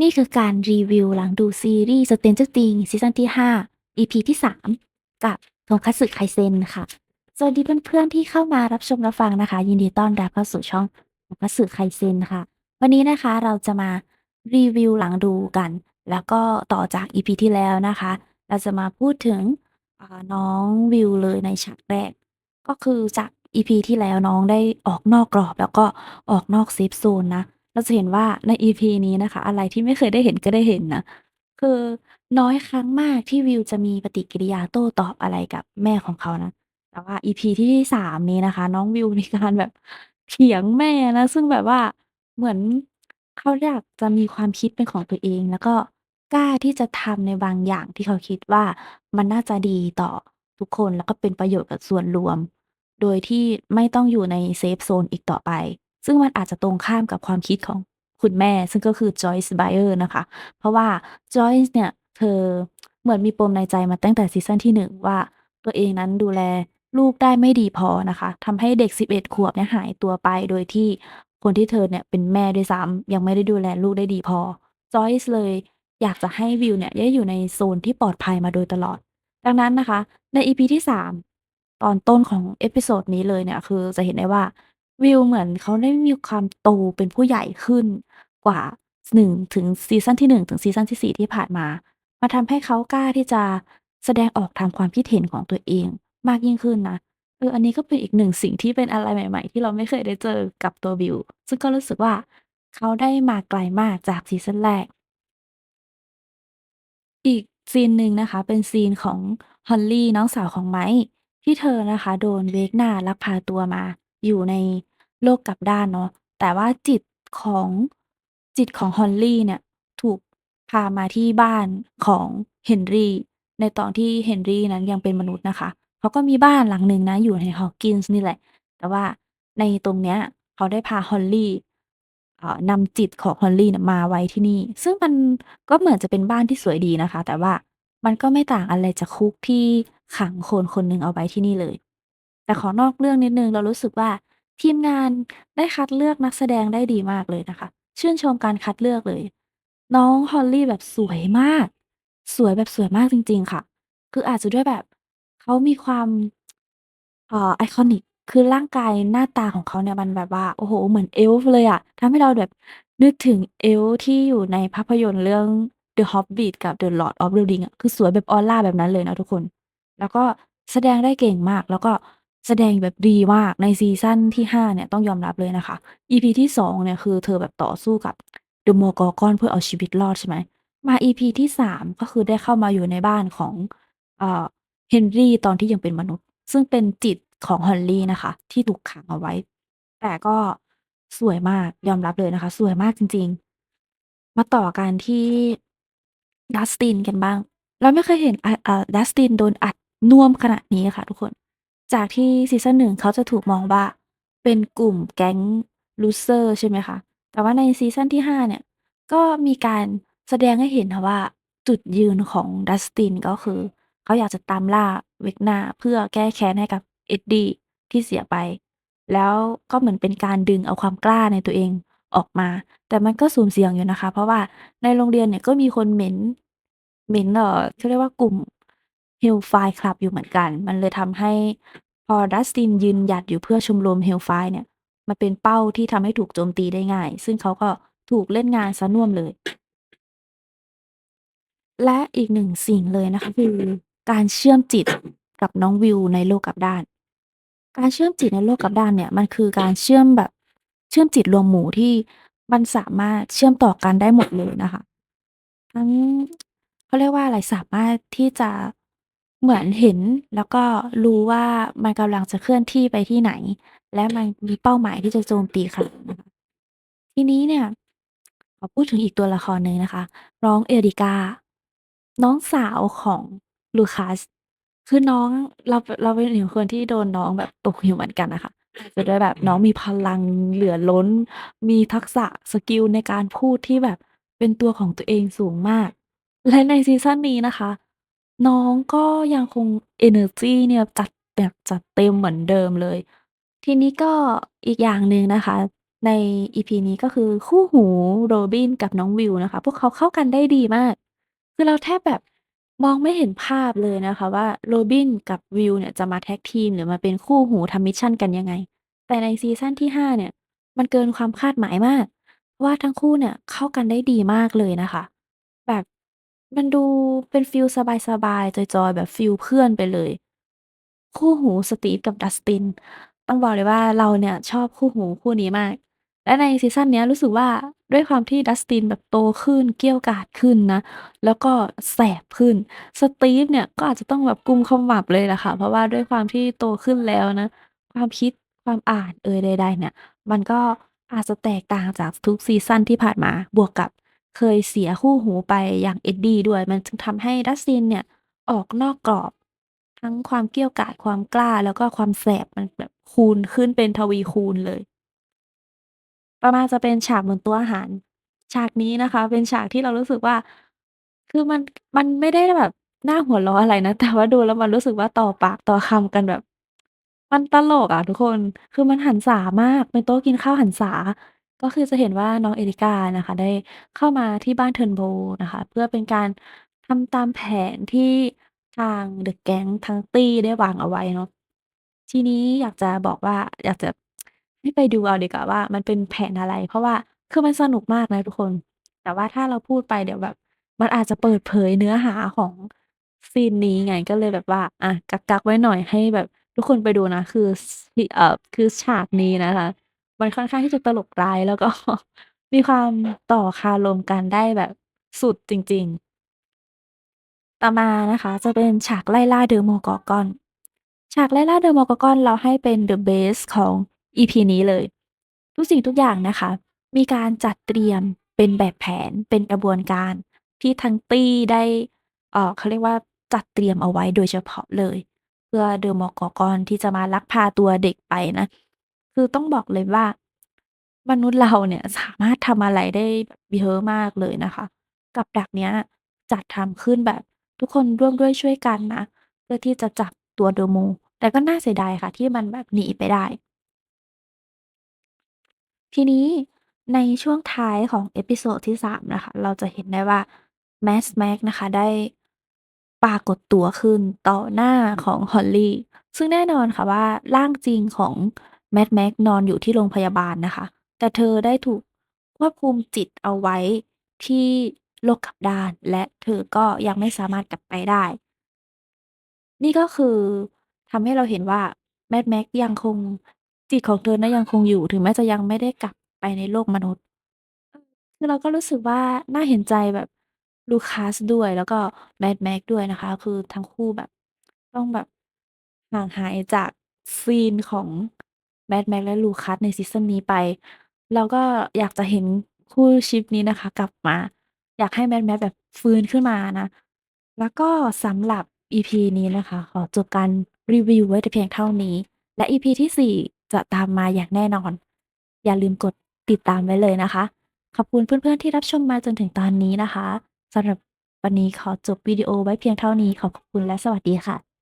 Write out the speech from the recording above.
นี่คือการรีวิวหลังดูซีรีส์ Stranger Things ซีซันที่ 5 EP ที่ 3 กับ Tonkatsu Kaisen ค่ะ สวัสดีเพื่อนๆที่เข้ามารับชมรับฟังนะคะ ยินดีต้อนรับเข้าสู่ช่อง Tonkatsu Kaisen ค่ะ วันนี้นะคะเราจะมารีวิวหลังดูกัน แล้วก็ต่อจาก EP ที่แล้วนะคะ เราจะมาพูดถึงน้องวิวเลยในฉากแรก ก็คือจาก EP ที่แล้วน้องได้ออกนอกกรอบแล้วก็ออกนอกเซฟโซนนะ เราจะเห็นว่าใน EP นี้นะคะ อะไรที่ไม่เคยได้เห็นก็ได้เห็นนะ คือน้อยครั้งมากที่วิวจะมีปฏิกิริยาโต้ตอบอะไรกับแม่ของเขานะ แต่ว่า EP ที่3นี้นะคะ น้องวิวมีการแบบเถียงแม่นะ ซึ่งแบบว่าเหมือนเขาอยากจะมีความคิดเป็นของตัวเอง แล้วก็กล้าที่จะทำในบางอย่างที่เขาคิดว่ามันน่าจะดีต่อทุกคนแล้วก็เป็นประโยชน์กับส่วนรวม โดยที่ไม่ต้องอยู่ในเซฟโซนอีกต่อไป ซึ่งมันอาจจะตรงข้ามกับความคิดของคุณแม่ ซึ่งก็คือ Joyce Byers นะคะ เพราะว่า Joyce เนี่ย เธอเหมือนมีปมในใจมาตั้งแต่ซีซันที่ 1 ว่าตัวเองนั้นดูแลลูกได้ไม่ดีพอนะคะทำให้เด็ก 11 ขวบเนี่ยหายตัวไปโดยที่คนที่เธอเนี่ยเป็นแม่ด้วยซ้ำยังไม่ได้ดูแลลูกได้ดีพอ Joyce เลยอยากจะให้วิวเนี่ยได้อยู่ในโซนที่ปลอดภัยมาโดยตลอด ดังนั้นนะคะ ใน EP ที่ 3 ตอนต้นของเอพิโซดนี้เลยเนี่ย คือจะเห็นได้ว่า วิวเหมือนเขาได้มีความโตเป็นผู้ใหญ่ขึ้นกว่า 1 ถึงซีซันที่ 1 ถึงซีซันที่ 4 ที่ผ่านมา มันทำให้เขากล้าที่จะแสดงออกทางความคิดเห็นของตัวเองมากยิ่งขึ้นนะ เออ อันนี้ก็เป็นอีกหนึ่งสิ่งที่เป็นอะไรใหม่ ๆ ที่เราไม่เคยได้เจอกับตัววิว ซึ่งก็รู้สึกว่าเขาได้มาไกลมากจากซีซันแรก อีกซีนหนึ่งนะคะ เป็นซีนของ Holly น้องสาวของไมค์ที่เธอนะคะ โดนเวกนาลักพาตัวมา อยู่ในโลกกลับด้านเนาะ แต่ว่าจิตของ จิตของ Holly เนี่ย ถูกพามาที่บ้านของ Henry ในตอนที่ Henry นั้นยังเป็นมนุษย์นะคะ เขาก็มีบ้านหลังหนึ่งนะอยู่ใน Hawkins นี่แหละ แต่ว่าในตรงเนี้ยเขาได้พา Holly อ่นำจิตของ Holly เนี่มาไว้ที่นี่ ซึ่งมันก็เหมือนจะเป็นบ้านที่สวยดีนะคะ แต่ว่ามันก็ไม่ต่างอะไรจากคุกที่ขังคนคนหนึ่งเอาไว้ที่นี่เลย แต่ขอนอกเรื่องนิดหนึ่ง เรารู้สึกว่า ทีมงานได้คัดเลือกนักแสดงได้ดีมากเลยนะคะ ชื่นชมการคัดเลือกเลย น้อง Holly แบบสวยมาก สวยแบบสวยมากจริง ๆ ค่ะ คืออาจจะด้วยแบบ เขามีความ เอ่อ iconic คือร่างกายหน้าตาของเขาเนี่ยมันแบบว่า โอ้โฮ เหมือน Elf เลยอะ ทำให้เราแบบนึกถึง Elf ที่อยู่ในภาพยนตร์เรื่อง The Hobbit กับ The Lord of the Rings อะ คือสวยแบบออราแบบนั้นเลยนะทุกคน แล้วก็แสดงได้เก่งมาก แล้วก็ แสดงแบบดีมากในซีซั่นที่ 5 เนี่ย ต้องยอมรับเลยนะคะ EP ที่ 2 เนี่ย คือเธอแบบต่อสู้กับ Demogorgon เพื่อเอาชีวิตรอดใช่ไหม มา EP ที่ 3 ก็คือได้เข้ามาอยู่ในบ้านของเอ่อ Henry ตอนที่ยังเป็นมนุษย์ ซึ่งเป็นจิตของ Holly นะคะ ที่ถูกขังเอาไว้ แต่ก็สวยมากยอมรับเลยนะคะ สวยมากจริง ๆ มาต่อกันที่ Dustin กันบ้าง เราไม่เคยเห็นอ่าอ่า Dustin โดนอัดน่วมขนาดนี้ค่ะทุกคน จากที่ซีซั่น1เขาจะถูกมองว่า เป็นกลุ่มแก๊ง Loser ใช่ไหมคะ แต่ว่าในซีซั่นที่ 5 เนี่ย ก็มีการแสดงให้เห็นค่ะว่า จุดยืนของ Dustin ก็คือ เขาอยากจะตามล่าเวกนาเพื่อแก้แค้นให้กับ Eddie ที่เสียไป แล้วก็เหมือนเป็นการดึงเอาความกล้าในตัวเองออกมา แต่มันก็สุ่มเสียงอยู่นะคะ เพราะว่าในโรงเรียนเนี่ยก็มีคนเหม็นเหม็นเออเขาเรียกว่ากลุ่ม Hellfire Club อยู่เหมือนกัน มันเลยทำให้ พอ Dustin ยืนหยัดอยู่เพื่อชมรม Hellfire เนี่ยมันเป็นเป้าที่ทำให้ถูกโจมตีได้ง่าย ซึ่งเขาก็ถูกเล่นงานเสียน่วมเลย และอีกหนึ่งสิ่งเลยนะคะคือการเชื่อมจิตกับน้องวิวในโลกกับด้าน การเชื่อมจิตในโลกกับด้านเนี่ย มันคือการเชื่อมแบบเชื่อมจิตรวมหมู่ที่มันสามารถเชื่อมต่อกันได้หมดเลยนะคะ ทั้งเขาเรียกว่าอะไรสามารถที่จะ เหมือนเห็น แล้วก็รู้ว่ามันกำลังจะเคลื่อนที่ไปที่ไหน และมันมีเป้าหมายที่จะโจมตีใครนะคะ ทีนี้เนี่ยขอพูดถึงอีกตัวละครหนึ่งนะคะ น้อง Erica น้องสาวของ Lucas คือน้องเราเราเป็นอีกคนที่โดนน้องแบบตกอยู่เหมือนกันนะคะจะด้วยแบบน้องมีพลังเหลือล้น มีทักษะสกิลในการพูดที่แบบเป็นตัวของตัวเองสูงมาก และในซีซั่นนี้นะคะ น้องก็ยังคงเอเนอร์จีเนี่ย จัด แบบจัดเต็มเหมือนเดิมเลย ทีนี้ก็อีกอย่างหนึ่งนะคะ ใน EP นี้ ก็คือคู่หู Robin กับน้องวิวนะคะ พวกเขาเข้ากันได้ดีมาก คือเราแทบแบบมองไม่เห็นภาพเลยนะคะว่า Robin กับวิวเนี่ยจะมาแท็กทีม หรือมาเป็นคู่หูทำมิชชั่นกันยังไง แต่ในซีซั่นที่ 5 เนี่ย มันเกินความคาดหมายมากว่า ทั้งคู่เนี่ยเข้ากันได้ดีมากเลยนะคะ แบบ มันดูเป็นฟีลสบาย ๆ จอย ๆ แบบฟีลเพื่อนไปเลย คู่หู Steve กับ Dustin ต้องบอกเลยว่าเราเนี่ยชอบคู่หูคู่นี้มาก และในซีซั่นเนี้ยรู้สึกว่าด้วยความที่ Dustin แบบโตขึ้น เกี้ยวกาดขึ้นนะ แล้วก็แสบขึ้น Steve เนี่ยก็อาจจะต้องแบบกุมขมับเลยแหละค่ะ เพราะว่าด้วยความที่โตขึ้นแล้วนะ ความคิดความอ่านเอยใดๆเนี่ย มันก็อาจจะแตกต่างจากทุกซีซั่นที่ผ่านมาบวกกับ เคยเสียคู่หูไปอย่าง Eddie ด้วย มันจึงทำให้ Dustin เนี่ยออกนอกกรอบ ทั้งความเกี้ยวกาดความกล้าแล้วก็ความแสบมันแบบคูณขึ้นเป็นทวีคูณเลยต่อมาณจะเป็นฉากบนต๊ะอาหาร ฉากนี้นะคะ เป็นฉากที่เรารู้สึกว่า คือมันมันไม่ได้แบบน่าหัวเราะอะไรนะ แต่ว่าดูแล้วมันรู้สึกว่าต่อปากต่อคำกันแบบ มันตลกอะทุกคน คือมันหันษามาก เป็นโต๊ะกินข้าวหันษา ก็คือจะเห็นว่าน้องเอริกานะคะ ได้เข้ามาที่บ้าน Turnbull นะคะ เพื่อเป็นการทำตามแผนที่ทาง The Gang ทั้งตี้ได้วางเอาไว้เนาะ ทีนี้อยากจะบอกว่า อยากจะ ให้ไปดูเอาดีกว่าว่า มันเป็นแผนอะไร เพราะว่าคือมันสนุกมากนะทุกคน แต่ว่าถ้าเราพูดไปเดี๋ยวแบบมันอาจจะเปิดเผยเนื้อหาของซีนนี้ไง ก็เลยแบบว่า อะ กักๆ ไว้หน่อยให้แบบทุกคนไปดูนะ คือ ส เอ่อ คือฉากนี้นะคะ มันค่อนข้างที่จะตลกร้าย แล้วก็ มีความต่อคาลมกันได้แบบสุดจริง ๆ ต่อมานะคะ จะเป็นฉากไล่ล่า Demogorgon ฉากไล่ล่า Demogorgon เราให้เป็น The Best ของ EP นี้เลย ทุกสิ่งทุกอย่างนะคะ มีการจัดเตรียมเป็นแบบแผนเป็นกระบวนการที่ทั้งตี้ได้เอ่อเขาเรียกว่าจัดเตรียมเอาไว้โดยเฉพาะเลย เพื่อ Demogorgon ที่จะมาลักพาตัวเด็กไปนะ คือต้องบอกเลยว่า มนุษย์เราเนี่ยสามารถทำอะไรได้แบบเยอะมากเลยนะคะ กับดักเนี้ยจัดทำขึ้นแบบทุกคนร่วมด้วยช่วยกันนะ เพื่อที่จะจับตัว Demo แต่ก็น่าเสียดายค่ะ ที่มันแบบหนีไปได้ ทีนี้ในช่วงท้ายของเอพิโซดที่ 3 นะคะ เราจะเห็นได้ว่า Mad Max นะคะ ได้ปรากฏตัวขึ้นต่อหน้าของ Holly ซึ่งแน่นอนค่ะว่าร่างจริงของ Mad Max นอนอยู่ที่โรงพยาบาลนะคะ แต่เธอได้ถูกควบคุมจิตเอาไว้ที่โลกกลับด้าน และเธอก็ยังไม่สามารถกลับไปได้ นี่ก็คือทำให้เราเห็นว่า Mad Max ยังคงจิตของเธอนั้นยังคงอยู่ ถึงแม้จะยังไม่ได้กลับไปในโลกมนุษย์ คือเราก็รู้สึกว่าน่าเห็นใจแบบ Lucas ด้วย แล้วก็ Mad Max ด้วยนะคะ คือทั้งคู่แบบต้องแบบห่างหายจากซีนของ Mad Max และ Lucas ในซีซั่นนี้ไปเราก็อยากจะเห็นคู่ชิปนี้นะคะ กลับมา อยากให้ Mad Max แบบฟื้นขึ้นมานะ แล้วก็สำหรับ EP นี้นะคะ ขอจบการรีวิวไว้แต่เพียงเท่านี้ และ EP ที่ 4 จะตามมาอย่างแน่นอน อย่าลืมกดติดตามไว้เลยนะคะ ขอบคุณเพื่อนๆที่รับชมมาจนถึงตอนนี้นะคะสำหรับวันนี้ขอจบวิดีโอไว้เพียงเท่านี้ขอขอบคุณและสวัสดีค่ะ